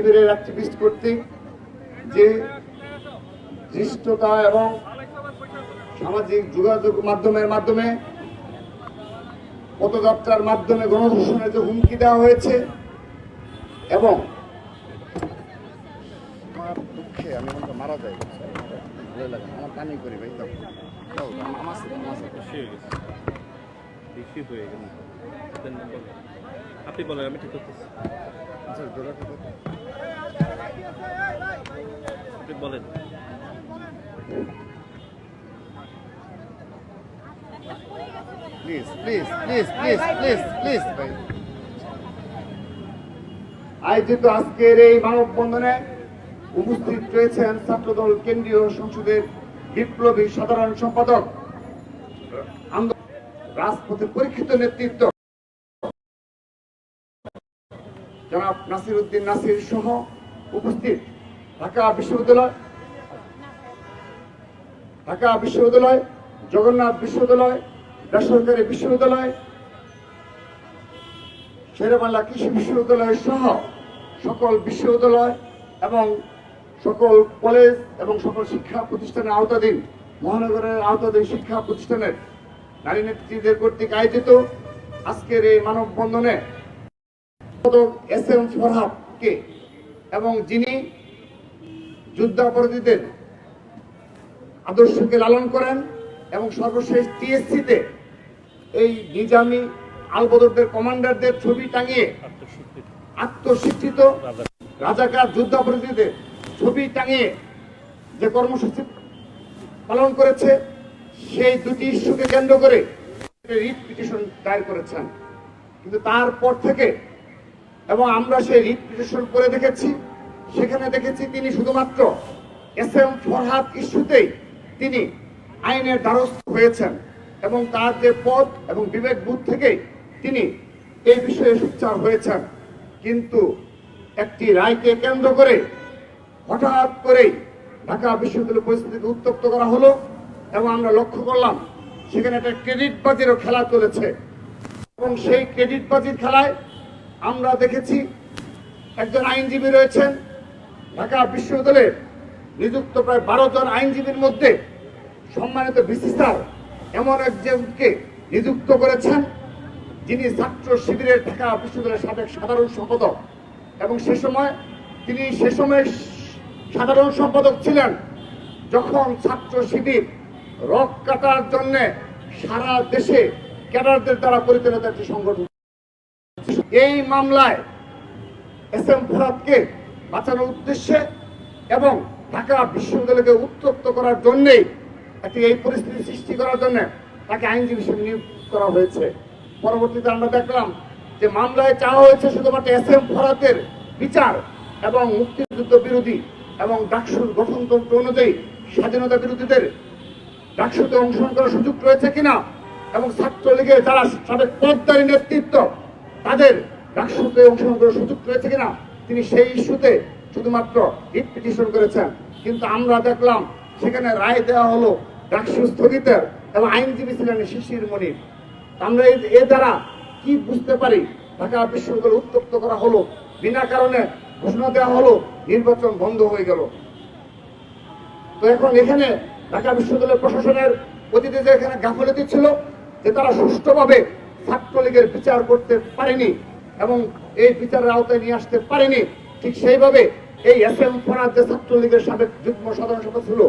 শিবিরের অ্যাক্টিভিস্ট কর্তৃক যে ধৃষ্টতা এবং সামাজিক যোগাযোগ মাধ্যমের মাধ্যমে পদযাত্রার মাধ্যমে গণধর্ষণের যে হুমকি দেওয়া হয়েছে এবং আমার দুঃখে আমি মারা যাই। ভালো লাগে আমার করি ভাই। আপনি বলেন আমি ঠিক করতেছি আচ্ছা, জোড়া করে দাও। আপনি বলেন। Please please please please please please ভাই আয়োজিত আজকের এই মানববন্ধনে উপস্থিত রয়েছেন ছাত্রদল কেন্দ্রীয় সংসদের বিপ্লবী সাধারণ সম্পাদক আন্দোলন রাজপথে পরীক্ষিত নেতৃত্ব জনাব নাসির উদ্দিন নাসির সহ উপস্থিত ঢাকা বিশ্ববিদ্যালয় ঢাকা বিশ্ববিদ্যালয়, জগন্নাথ বিশ্ববিদ্যালয়, বেসরকারি বিশ্ববিদ্যালয়, শেরেবাংলা কৃষি বিশ্ববিদ্যালয় সহ সকল বিশ্ববিদ্যালয় এবং সকল কলেজ এবং সকল শিক্ষা প্রতিষ্ঠানের আওতাধীন, মহানগরের আওতাধীন শিক্ষা প্রতিষ্ঠানের নারী নেত্রীদের কর্তৃক আয়োজিত আজকের এই মানববন্ধনে এস এম ফরহাদকে এবং যিনি যুদ্ধাপরাধীদের আদর্শকে লালন করেন এবং সর্বশেষ টিএসসিতে এই নিজামি আলবদরদের কমান্ডারদের ছবি টাঙিয়ে আত্মশিক্ষিত রাজা রাজাকার যুদ্ধাপরাধীদের ছবি টাঙিয়ে যে কর্মসূচি পালন করেছে, সেই দুটি ইস্যুকে কেন্দ্র করে রিট পিটিশন দায়ের করেছেন। কিন্তু তারপর থেকে, এবং আমরা সেই রিট পিটিশন করে দেখেছি সেখানে দেখেছি তিনি শুধুমাত্র এস এম ফরহাদ ইস্যুতেই তিনি আইনের দ্বারস্থ হয়েছেন এবং তার যে পদ এবং বিবেক বুধ থেকে তিনি এই বিষয়ে সোচ্চার হয়েছেন। কিন্তু একটি রায়কে কেন্দ্র করে হঠাৎ করেই ঢাকা বিশ্ববিদ্যালয় পরিস্থিতিকে উত্তপ্ত করা হলো এবং আমরা লক্ষ্য করলাম সেখানে একটা ক্রেডিট বাজিরও খেলা চলেছে। এবং সেই ক্রেডিট বাজির খেলায় আমরা দেখেছি একজন আইনজীবী রয়েছেন ঢাকা বিশ্ববিদ্যালয়ে নিযুক্ত প্রায় বারো জন আইনজীবীর মধ্যে সম্মানিত বিসি এমন একজনকে নিযুক্ত করেছেন। যিনি ছাত্র শিবিরের ঢাকা বিশ্ববিদ্যালয়ের সাবেক সাধারণ সম্পাদক এবং সে সময় তিনি সে সময় সাধারণ সম্পাদক ছিলেন। যখন ছাত্র শিবির রক কাটার জন্য সারা দেশে ক্যাডারদের দ্বারা পরিচালিত একটি সংগঠন এই মামলায় এস এম ফরাদকে বাঁচানোর উদ্দেশ্যে এবং ঢাকা বিশ্ববিদ্যালয়কে উত্তপ্ত করার জন্যেই একটি এই পরিস্থিতি সৃষ্টি করার জন্য তাকে আইনজীবী হিসেবে নিয়োগ করা হয়েছে। পরবর্তীতে আমরা দেখলাম যে মামলায় চাওয়া হয়েছে শুধুমাত্র এস এম ফরাতের বিচার এবং মুক্তিযুদ্ধ বিরোধী এবং ডাকসুর গঠনতন্ত্র অনুযায়ী স্বাধীনতা বিরোধীদের ডাকসুতে অংশগ্রহণ করার সুযোগ রয়েছে কিনা এবং ছাত্রলীগের যারা সাবেক পদদারী নেতৃত্ব, তাদের ডাকসুতে অংশগ্রহণ করার সুযোগ রয়েছে কিনা তিনি সেই ইস্যুতে শুধুমাত্র রিট পিটিশন করেছেন। কিন্তু আমরা দেখলাম সেখানে রায় দেওয়া হলো ডাকসু স্থগিতের এবং আইনজীবী ছিলেন শিশির মনির। আমরা এ দ্বারা কি বুঝতে পারি? ঢাকা বিশ্ববিদ্যালয় উত্তপ্ত করা হলো, বিনা কারণে ঘোষণা দেওয়া হলো, নির্বাচন বন্ধ হয়ে গেল। তো এখন এখানে ঢাকা বিশ্ববিদ্যালয় প্রশাসনের অতীতে যে এখানে গাফলতি ছিল, যে তারা সুষ্ঠুভাবে ছাত্রলীগের বিচার করতে পারেনি এবং এই বিচারের আওতায় নিয়ে আসতে পারেনি। ঠিক সেইভাবে এই এস এম ফরাদ যে ছাত্রলীগের সাবেক যুগ্ম সাধারণ সভা ছিল,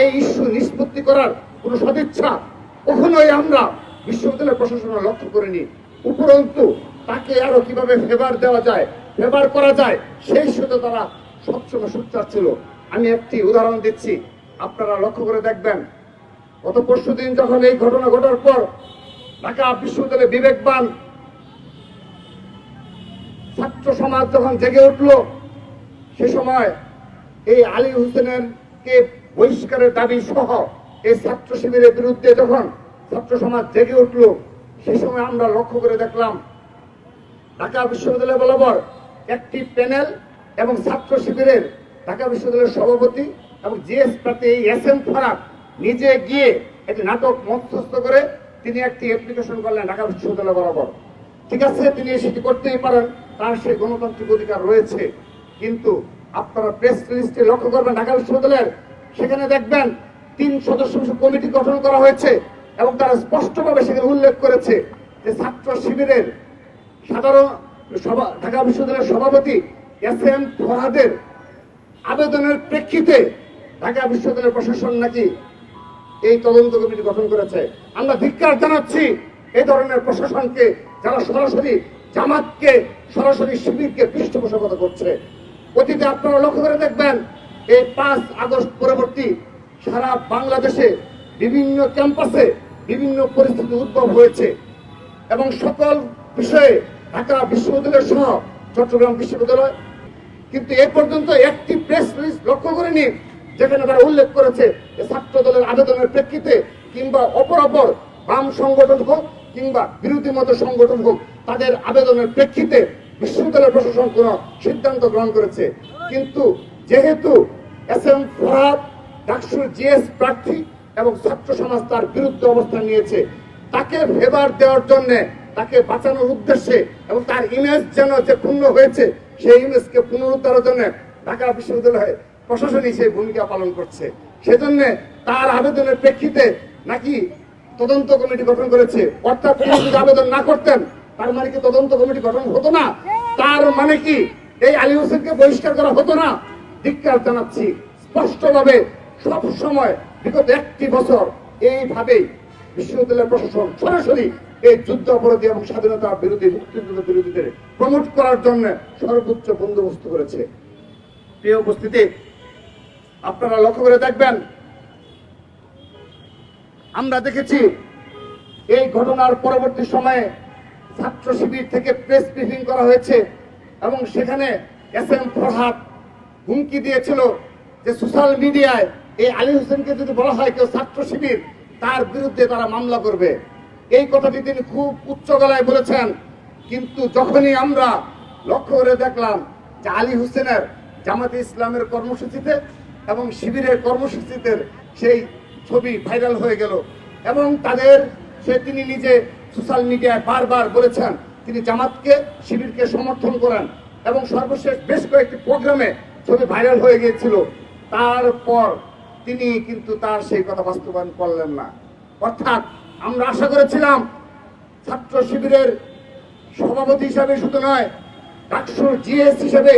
এই ইস্যু নিষ্পত্তি করার কোনো সদিচ্ছা কখনোই আমরা বিশ্ববিদ্যালয় প্রশাসনের লক্ষ্য করিনি। উপরন্তু, তাকে আরও কীভাবে ফেভার দেওয়া যায় ফেভার করা যায়, সেই ইস্যুতে তারা সবসময় সোচ্চার ছিল। আমি একটি উদাহরণ দিচ্ছি, আপনারা লক্ষ্য করে দেখবেন, গত পরশু দিন যখন এই ঘটনা ঘটার পর ঢাকা বিশ্ববিদ্যালয়ে বিবেকবান ছাত্র সমাজ যখন জেগে উঠল, সে সময় এই আলী হোসেনের কে বহিষ্কারের দাবি সহ এই ছাত্র শিবিরের বিরুদ্ধে যখন ছাত্র সমাজ জেগে উঠল, সে সময় আমরা লক্ষ্য করে দেখলাম, ঢাকা বিশ্ববিদ্যালয় বরাবর একটি প্যানেল এবং ছাত্র শিবিরের ঢাকা বিশ্ববিদ্যালয়ের সভাপতি এবং জিএস প্রার্থী এই এস এম ফরাক নিজে গিয়ে একটি নাটক মধ্যস্থ করে তিনি একটি অ্যাপ্লিকেশন করলেন ঢাকা বিশ্ববিদ্যালয় বরাবর ঠিক আছে, তিনি সেটি করতেই পারেন। তার সেই গণতান্ত্রিক অধিকার রয়েছে। কিন্তু আপনারা প্রেস লিস্টে লক্ষ্য করবেন ঢাকা বিশ্ববিদ্যালয়ের, সেখানে দেখবেন তিন সদস্য কমিটি গঠন করা হয়েছে এবং তারা স্পষ্টভাবে সেখানে উল্লেখ করেছে যে ছাত্র শিবিরের সাধারণ সভা, ঢাকা বিশ্ববিদ্যালয়ের সভাপতি এস এম ফরহাদের আবেদনের প্রেক্ষিতে ঢাকা বিশ্ববিদ্যালয়ের প্রশাসন নাকি এই তদন্ত কমিটি গঠন করেছে। আমরা ধিক্কার জানাচ্ছি এই ধরনের প্রশাসনকে, যারা সরাসরি জামাতকে, সরাসরি শিবিরকে পৃষ্ঠপোষকতা করছে। অতীতে আপনারা লক্ষ্য করে দেখবেন, এই পাঁচ আগস্ট পরবর্তী সারা বাংলাদেশে বিভিন্ন ক্যাম্পাসে বিভিন্ন পরিস্থিতি উদ্ভব হয়েছে। এবং সকল বিষয়ে ঢাকা বিশ্ববিদ্যালয় সহ চট্টগ্রাম বিশ্ববিদ্যালয়। কিন্তু এ পর্যন্ত একটি প্রেস রিলিজ লক্ষ্য করেনি, যেখানে তারা উল্লেখ করেছে ছাত্র দলের আবেদনের প্রেক্ষিতে কিংবা অপর অপর বাম সংগঠন হোক কিংবা বিরোধী মত সংগঠন হোক, তাদের আবেদনের প্রেক্ষিতে বিশ্ববিদ্যালয় প্রশাসন কোন সিদ্ধান্ত গ্রহণ করেছে। কিন্তু যেহেতু এস এম জিএস প্রার্থী এবং ছাত্র সমাজ তার বিরুদ্ধে অবস্থান নিয়েছে, তাকে ফেভার দেওয়ার জন্য, তাকে বাঁচানোর উদ্দেশ্যে এবং তার ইমেজ যেন যে ক্ষুণ্ণ হয়েছে, সেই ইমেজকে পুনরুদ্ধারের জন্য ঢাকা বিশ্ববিদ্যালয়ে প্রশাসনই সেই ভূমিকা পালন করছে। সেজন্য তার আবেদনের প্রেক্ষিতে নাকি তদন্ত কমিটি গঠন করেছে। অর্থাৎ তিনি যদি আবেদন না করতেন, তার মানে কি তদন্ত কমিটি গঠন হতো না? তার মানে কি এই আলী হোসেনকে বহিষ্কার করা হতো না? ধিক্কার জানাচ্ছি স্পষ্টভাবে সব সময় বিগত একটি বছর এইভাবেই বিশ্ববিদ্যালয় প্রশাসন সরাসরি এই যুদ্ধ অপরাধী এবং স্বাধীনতা বিরোধী, মুক্তিযুদ্ধ বিরোধীদের প্রমোট করার জন্য সর্বোচ্চ বন্দোবস্ত করেছে। প্রিয় উপস্থিতি, আপনারা লক্ষ্য করে দেখবেন আমরা দেখেছি এই ঘটনার পরবর্তী সময়ে ছাত্র শিবির থেকে প্রেস ব্রিফিং করা হয়েছে এবং সেখানে এস এম ফরহাদ হুমকি দিয়েছিল যে সোশ্যাল মিডিয়ায় এই আলী হোসেনকে যদি বলা হয় কেউ ছাত্র শিবির, তার বিরুদ্ধে তারা মামলা করবে। এই কথাটি তিনি খুব উচ্চ গলায় বলেছেন। কিন্তু যখনই আমরা লক্ষ্য করে দেখলাম যে আলী হোসেনের জামাতে ইসলামের কর্মসূচিতে এবং শিবিরের কর্মসূচিতে সেই ছবি ভাইরাল হয়ে গেল। এবং তাদের, সে তিনি নিজে সোশ্যাল মিডিয়ায় বারবার বলেছেন, তিনি জামাতকে, শিবিরকে সমর্থন করেন। এবং সর্বশেষ বেশ কয়েকটি প্রোগ্রামে ছবি ভাইরাল হয়ে গিয়েছিল। তারপর তিনি কিন্তু তার সেই কথা বাস্তবায়ন করলেন না। অর্থাৎ আমরা আশা করেছিলাম, ছাত্র শিবিরের সভাপতি হিসাবে শুধু নয়, ডাকসুর জিএস হিসেবে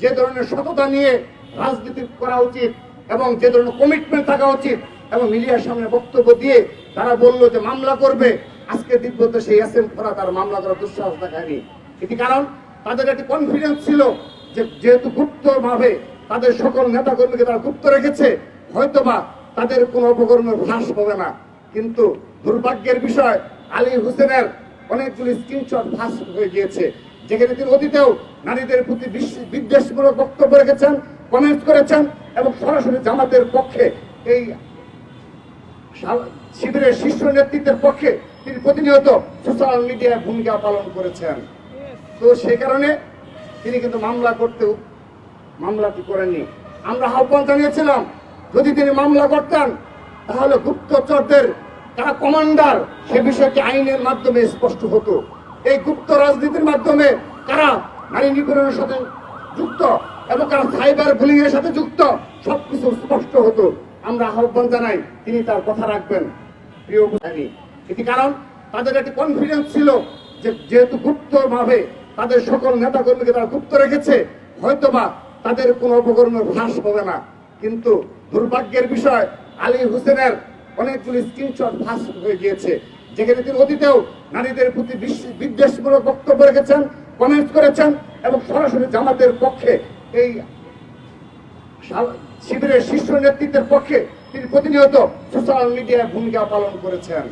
যে ধরনের সততা নিয়ে রাজনীতি করা উচিত এবং যে ধরনের কমিটমেন্ট থাকা উচিত এবং মিডিয়ার সামনে বক্তব্য দিয়ে তারা বলল যে মামলা করবে। আজকে দিব্যত সেই এস এম ফরা তার মামলা করার দুঃসাহস দেখায়নি। এটি কারণ তাদের একটি কনফিডেন্স ছিল যে যেহেতু গুপ্ত ভাবে তাদের সকল নেতা কর্মীকে তারা গুপ্ত রেখেছে, হয়তোবা তাদের কোনো অপকর্মের হ্রাস হবে না। কিন্তু দুর্ভাগ্যের বিষয়, আলী হোসেনের অনেকগুলি স্ক্রিনশট ফাঁস হয়ে গিয়েছে, যেখানে তিনি অতীতেও নারীদের প্রতি বিদ্বেষমূলক বক্তব্য রেখেছেন কমেন্ট করেছেন এবং সরাসরি জামাতের পক্ষে এই শিবিরের শীর্ষ নেতৃত্বের পক্ষে তিনি প্রতিনিয়ত সোশ্যাল মিডিয়ায় ভূমিকা পালন করেছেন। তো সে কারণে তিনি কিন্তু মামলা করতে মামলাটি করেননি। আমরা আহ্বান জানিয়েছিলাম, যদি তিনি মামলা করতেন, তাহলে গুপ্তচরদের তারা কমান্ডার সে বিষয়টি আইনের মাধ্যমে স্পষ্ট হতো। এই গুপ্ত রাজনীতির মাধ্যমে কারা নারী নিপীড়নের সাথে যুক্ত এবং কারা সাইবার বুলিং এর সাথে যুক্ত, সবকিছু স্পষ্ট হতো। আমরা আহ্বান জানাই, তিনি তার কথা রাখবেন। প্রিয় এটি কারণ তাদের একটি কনফিডেন্স ছিল যে যেহেতু গুপ্ত ভাবে তাদের সকল নেতা কর্মীকে তারা গুপ্ত রেখেছে, হয়তোবা তাদের কোনো অপকর্মের হ্রাস হবে না। কিন্তু দুর্ভাগ্যের বিষয়, আলী হোসেনের অনেকগুলি স্ক্রিনশট ফাঁস হয়ে গিয়েছে, যেখানে তিনি অতীতেও নারীদের প্রতি বিদ্বেষমূলক বক্তব্য রেখেছেন কমেন্ট করেছেন এবং সরাসরি জামাতের পক্ষে এই শিবিরের শীর্ষ নেতৃত্বের পক্ষে তিনি প্রতিনিয়ত সোশ্যাল মিডিয়ায় ভূমিকা পালন করেছেন।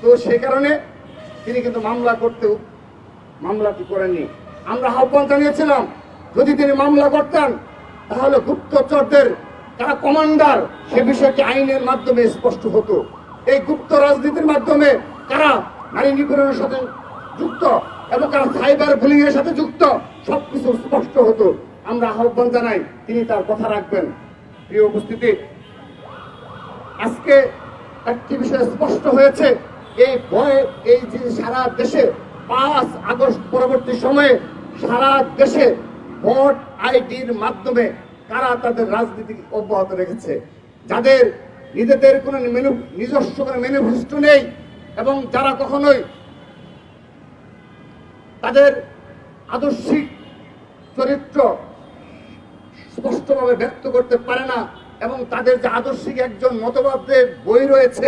তো সে কারণে তিনি কিন্তু মামলা করতে মামলাটি করেননি। আমরা আহ্বান জানিয়েছিলাম, যদি তিনি মামলা করতেন, তাহলে গুপ্তচরদের, তারা কমান্ডার, সে বিষয়টি আইনের মাধ্যমে স্পষ্ট হতো। এই গুপ্ত রাজনীতির মাধ্যমে কারা নারী নিপীড়নের সাথে যুক্ত এবং কারা সাইবার বুলিং এর সাথে যুক্ত, সবকিছু স্পষ্ট হতো। আমরা আহ্বান জানাই, তিনি তার কথা রাখবেন। প্রিয় উপস্থিতি, আজকে একটি বিষয় স্পষ্ট হয়েছে। এই ভয়ে এই যে সারা দেশে পাঁচ আগস্ট পরবর্তী সময়ে সারা দেশে ভোট আইডির মাধ্যমে কারা তাদের রাজনীতি অব্যাহত রেখেছে, যাদের নিজেদের কোনো মেনু- নিজস্ব কোনো ম্যানিফেস্টো নেই এবং যারা কখনোই তাদের আদর্শিক চরিত্র স্পষ্টভাবে ব্যক্ত করতে পারে না এবং তাদের যে আদর্শিক একজন মতবাদের বই রয়েছে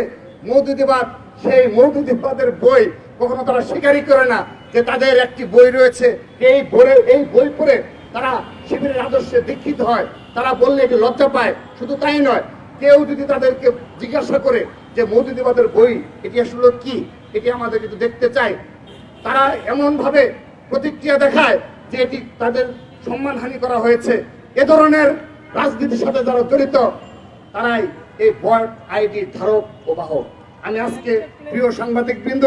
মৌদুদিবাদ সেই মৌদুদিবাদের বই কখনো তারা স্বীকারই করে না যে তাদের একটি বই রয়েছে। এই বই এই বই পড়ে তারা শিবিরের আদর্শে দীক্ষিত হয়। তারা বললে এটি লজ্জা পায়। শুধু তাই নয়, কেউ যদি তাদেরকে জিজ্ঞাসা করে যে মৌদুদিবাদের বই, এটি আসলে কি? এটি আমাদের কিন্তু দেখতে চাই তারা এমনভাবে প্রতিক্রিয়া দেখায় যে এটি তাদের সম্মানহানি করা হয়েছে। এ ধরনের রাজনীতির সাথে যারা জড়িত, তারাই এই ভোট আইডি ধারক ও বাহক। আমি আজকে প্রিয় সাংবাদিক বৃন্দ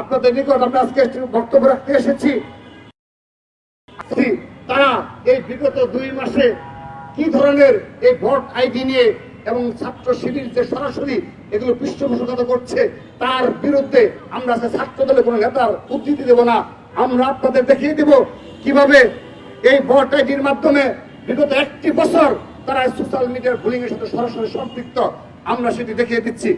আপনাদের নিকট আমরা আজকে বক্তব্য রাখতে এসেছি। তারা এই বিগত দুই মাসে কি ধরনের এই ভোট আইডি নিয়ে এবং ছাত্র শিবির যে সরাসরি এগুলো পৃষ্ঠপোষকতা করছে, তার বিরুদ্ধে আমরা আজকে ছাত্র দলের কোনো নেতার উদ্ধৃতি দেব না। আমরা আপনাদের দেখিয়ে দেব কীভাবে এই ভোট আইডির মাধ্যমে বিগত একটি বছর তারা সোশ্যাল মিডিয়ার বুলিং এর সাথে সরাসরি সম্পৃক্ত। আমরা সেটি দেখিয়ে দিচ্ছি।